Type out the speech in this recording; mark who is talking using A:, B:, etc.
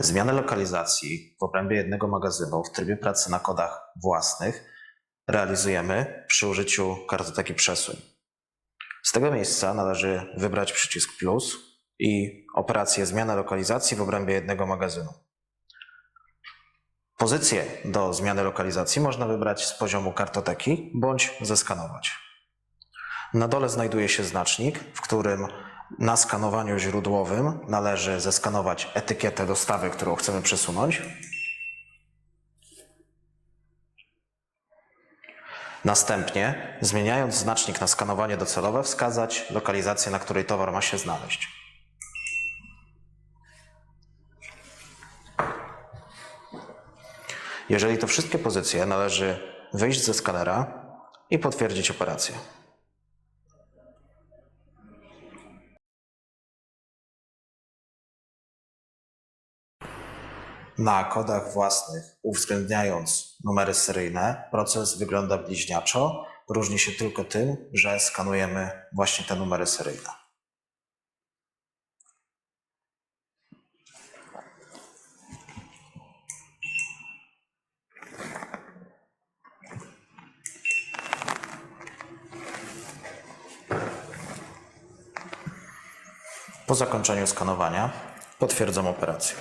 A: Zmianę lokalizacji w obrębie jednego magazynu w trybie pracy na kodach własnych realizujemy przy użyciu kartoteki przesuń. Z tego miejsca należy wybrać przycisk plus i operację zmiana lokalizacji w obrębie jednego magazynu. Pozycję do zmiany lokalizacji można wybrać z poziomu kartoteki bądź zeskanować. Na dole znajduje się znacznik, w którym na skanowaniu źródłowym należy zeskanować etykietę dostawy, którą chcemy przesunąć. Następnie, zmieniając znacznik na skanowanie docelowe, wskazać lokalizację, na której towar ma się znaleźć. Jeżeli to wszystkie pozycje, należy wyjść ze skanera i potwierdzić operację. Na kodach własnych, uwzględniając numery seryjne, proces wygląda bliźniaczo. Różni się tylko tym, że skanujemy właśnie te numery seryjne. Po zakończeniu skanowania potwierdzam operację.